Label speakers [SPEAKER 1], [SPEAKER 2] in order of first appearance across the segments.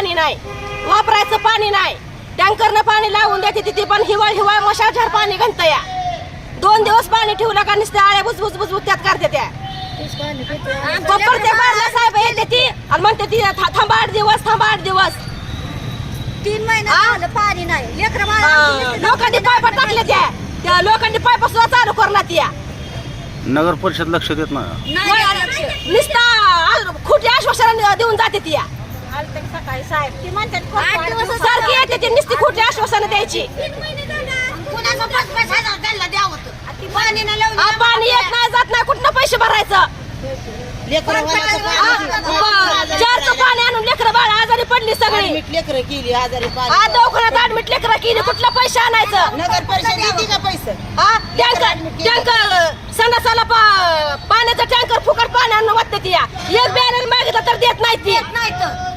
[SPEAKER 1] पाणी नाही. वापरायचं पाणी नाही. टँकरनं पाणी लावून देते तिथे पण हिवाळ हिवाळ मशाझार पाणी घंत या. दोन दिवस पाणी ठेवलं का नुसते आळ्या बुजबुज बुजबुज त्यात करते त्या. प्रत्येक बारला साहेब येते ती आणि म्हणते ती था- थांबा आठ दिवस थांबा आठ दिवस.
[SPEAKER 2] तीन महिने पाणी नाही.
[SPEAKER 1] हा, लोकांनी पायप टाकले त्या. त्या लोकांनी पायप सुद्धा चालू करला त्या.
[SPEAKER 3] नगर परिषद लक्ष देत नाही.
[SPEAKER 1] नुसता खोटी आश्वासन देऊन जाते ती या.
[SPEAKER 2] सकाळी साहेब. ती म्हणतात
[SPEAKER 1] आठ दिवस सारखी येते ती नुसती खोटी आश्वासन द्यायची.
[SPEAKER 2] कुणाचं पाच पाच हजार त्यांना द्यावं होतं. ती पाणी
[SPEAKER 1] येत नाही जात नाही कुठनं पैसे भरायचं? आ, ब- चारचं पाणी आणून लेकरं बाळ आजारी पडली सगळी.
[SPEAKER 4] लेकर केली आजारी पाणी.
[SPEAKER 1] आ दवाखान्यात ऍडमिट लेकरं केली कुठलं पैसे आणायचं?
[SPEAKER 4] नगर परिषद देते का पैसे?
[SPEAKER 1] हा टँकर टँकर संडासाला पा- पाण्याचं टँकर फुकट पाणी आणून वाटते ती. या. एक बॅनर मागितलं तर देत नाही ती.
[SPEAKER 2] नाही तर.
[SPEAKER 1] र-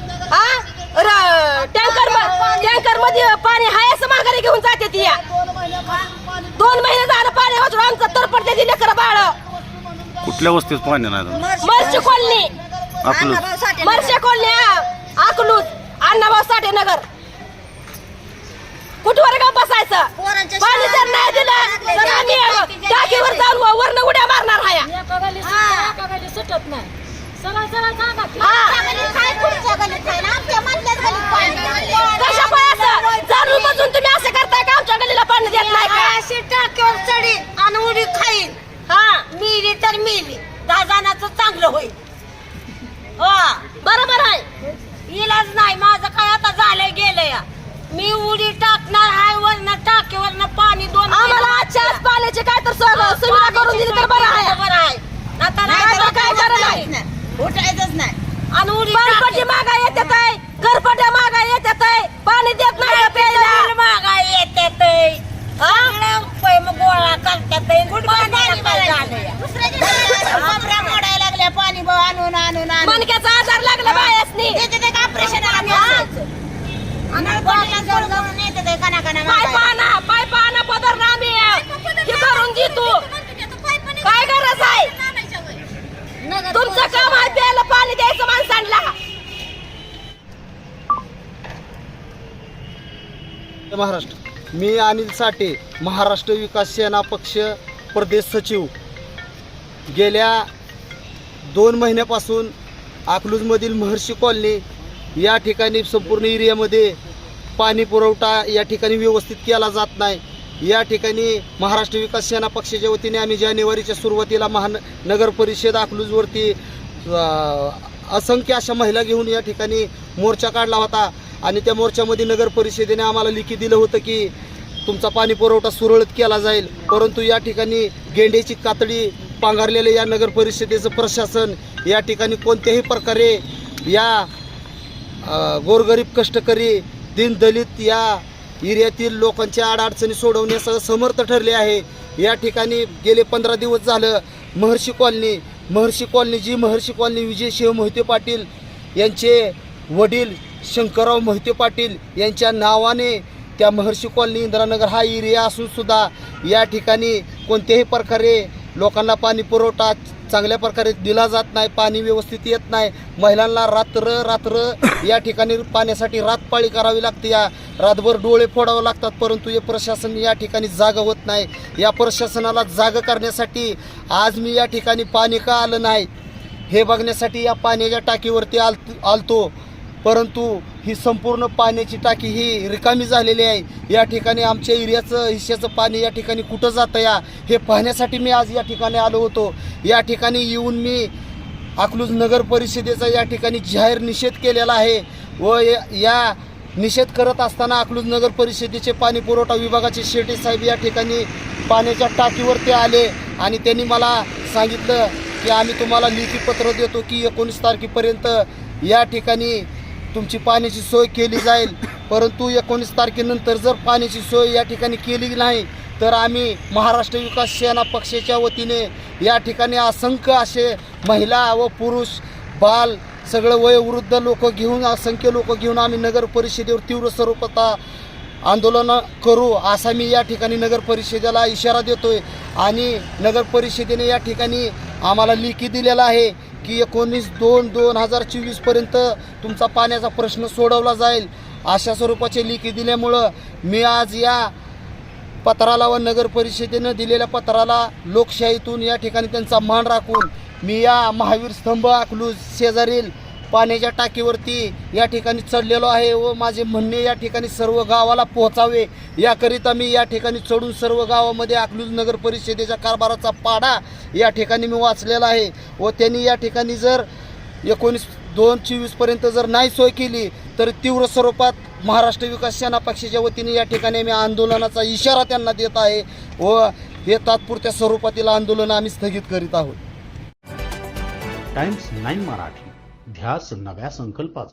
[SPEAKER 1] टँकर म- टँकरमध्ये पाणी हाय असं माघारी घेऊन जाते ती. या. दोन महिने झालं पाणी वाचून आमचं तर पडते ती लेकरं बाळ.
[SPEAKER 3] कुठल्या वस्तीत पाणी नाही
[SPEAKER 1] मर्शी कॉलनी.
[SPEAKER 3] आपलं
[SPEAKER 1] मर्शी कॉलनी. अकलूज अण्णाभाऊ साठे नगर कुठवर का बसायचं? पाणी जर नाही दिलं तर आम्ही टाकीवर जाऊन व- वरनं उड्या मारणार हाया
[SPEAKER 5] सुटत नाही सरळ सरळ सांगा की.
[SPEAKER 1] हा.
[SPEAKER 2] काय पुढच्या गलीत आहे ना आमच्या मधल्याच गलीत पाणी नाही.
[SPEAKER 1] कशा पायाचं जाणून बसून तुम्ही असं करताय का आमच्या गलीला पाणी देत नाही का
[SPEAKER 2] अशी टाक्यावर उडी खाईन.
[SPEAKER 1] हा
[SPEAKER 2] मिली तर मिली दहा जणांचं चांगलं होईल. हो.
[SPEAKER 1] बरोबर आहे.
[SPEAKER 2] इलाज नाही माझं काय आता झालंय गेलंय. या. मी उडी टाकणार हाय वरनं टाकीवरनं पाणी दोन
[SPEAKER 1] आम्हाला आजच्या आज पाण्याची काय तर सु- सुविधा करून दिली तर बरं आहे.
[SPEAKER 2] बरं आहे. आता
[SPEAKER 1] नाही तर काय बरं नाही.
[SPEAKER 4] उठायचंच नाही.
[SPEAKER 2] आणि उडी
[SPEAKER 1] पाणपट्टी मागा येतात आहे घरपट्ट्या मागा येतात आहे पाणी देत नाही का प्यायला
[SPEAKER 2] मागा येतात सगळं रुपये मग गोळा करतात पाण्याला काय झालंय
[SPEAKER 4] कमरा मोडायला लागल्या पाणी ब- आणून आणून आणून
[SPEAKER 1] मणक्याचा आजार लागला बायासनी
[SPEAKER 4] ऑपरेशन
[SPEAKER 1] पाय पाना पाय पाना पदर आम्ही हे करून देतो काय गरज आहे? तुमचं काम आहे प्यायला पाणी द्यायचं माणसांना.
[SPEAKER 6] महाराष्ट्र. मी अनिल साठे महाराष्ट्र विकास सेना पक्ष प्रदेश सचिव. गेल्या दोन महिन्यापासून अकलूजमधील महर्षी कॉलनी या ठिकाणी संपूर्ण एरियामध्ये पाणी पुरवठा या ठिकाणी व्यवस्थित केला जात नाही. या ठिकाणी महाराष्ट्र विकास सेना पक्षाच्या वतीने आम्ही जानेवारीच्या सुरुवातीला महान नगर परिषद अकलूजवरती असंख्य अशा महिला घेऊन या ठिकाणी मोर्चा काढला होता. आणि त्या मोर्चामध्ये नगर परिषदेने आम्हाला लिखी दिलं होतं की तुमचा पाणी पुरवठा सुरळीत केला जाईल. परंतु या ठिकाणी गेंड्याची कातडी पांघारलेलं या नगर परिषदेचं प्रशासन या ठिकाणी कोणत्याही प्रकारे या गोरगरीब कष्टकरी दीनदलित या एरियातील लोकांच्या अडचणी सोडवण्यासह समर्थ ठरले आहे. या ठिकाणी गेले पंधरा दिवस झालं Maharshi colony Maharshi colony ji Maharshi colony Vijay Shiv Mohite Patil यांचे वडील शंकरराव मोहिते पाटील यांच्या नावाने त्या महर्षी कॉलनी इंदिरानगर हा एरिया असूनसुद्धा या ठिकाणी कोणत्याही प्रकारे लोकांना पाणी पुरवठा चांगल्या प्रकारे दिला जात नाही पाणी व्यवस्थित येत नाही. महिलांना रात्र रात्र या ठिकाणी पाण्यासाठी रातपाळी करावी लागते. या रातभर डोळे फोडावे लागतात परंतु हे प्रशासन या ठिकाणी जाग होत नाही. या प्रशासनाला जाग करण्यासाठी आज मी या ठिकाणी पाणी का आलं नाही हे बघण्यासाठी या पाण्याच्या टाकीवरती आल आलतो. परंतु ही संपूर्ण पाण्याची टाकी ही रिकामी झालेली आहे. या ठिकाणी आमच्या एरियाचं हिश्श्याचं पाणी या ठिकाणी कुठं जातं या हे पाहण्यासाठी मी आज या ठिकाणी आलो होतो. या ठिकाणी येऊन मी अकलूज नगर परिषदेचा या ठिकाणी जाहीर निषेध केलेला आहे व या- या निषेध करत असताना अकलूज नगर परिषदेचे पाणी पुरवठा विभागाचे शेटे साहेब या ठिकाणी पाण्याच्या टाकीवर ते आले आणि त्यांनी मला सांगितलं की आम्ही तुम्हाला लिखी पत्र देतो की एकोणीस तारखेपर्यंत या ठिकाणी तुमची पाण्याची सोय केली जाईल. परंतु एकोणीस तारखेनंतर जर पाण्याची सोय या ठिकाणी केली नाही तर आम्ही महाराष्ट्र विकास सेना पक्षाच्या वतीने या ठिकाणी असंख्य असे महिला व पुरुष बाल सगळं वयोवृद्ध लोक घेऊन असंख्य लोक घेऊन आम्ही नगर परिषदेवर तीव्र स्वरूपता आंदोलन करू असा मी या ठिकाणी नगर परिषदेला इशारा देतोय. आणि नगर परिषदेने या ठिकाणी आम्हाला लिखी दिलेला आहे की एकोणीस दोन दोन हजार चोवीसपर्यंत तुमचा पाण्याचा प्रश्न सोडवला जाईल. अशा स्वरूपाचे लेखी दिल्यामुळं मी आज या पत्राला व नगर परिषदेनं दिलेल्या पत्राला लोकशाहीतून या ठिकाणी त्यांचा मान राखून मी या महावीर स्तंभ अकलूज शेजारील पाण्याच्या टाकीवरती या ठिकाणी चढलेलो आहे व माझे म्हणणे या ठिकाणी सर्व गावाला पोहोचावे. याकरिता मी या ठिकाणी चढून सर्व गावामध्ये अकलूज नगर परिषदेच्या कारभाराचा पाडा या ठिकाणी मी वाचलेला आहे व त्यांनी या ठिकाणी जर एकोणीस दोन चोवीसपर्यंत जर नाही सोय केली तर तीव्र स्वरूपात महाराष्ट्र विकास सेना पक्षाच्या वतीने या ठिकाणी आम्ही आंदोलनाचा इशारा त्यांना देत आहे व हे तात्पुरत्या स्वरूपातील आंदोलन आम्ही स्थगित करीत आहोत.
[SPEAKER 7] Times nine Marathi. ध्यास नव्या संकल्पाचा.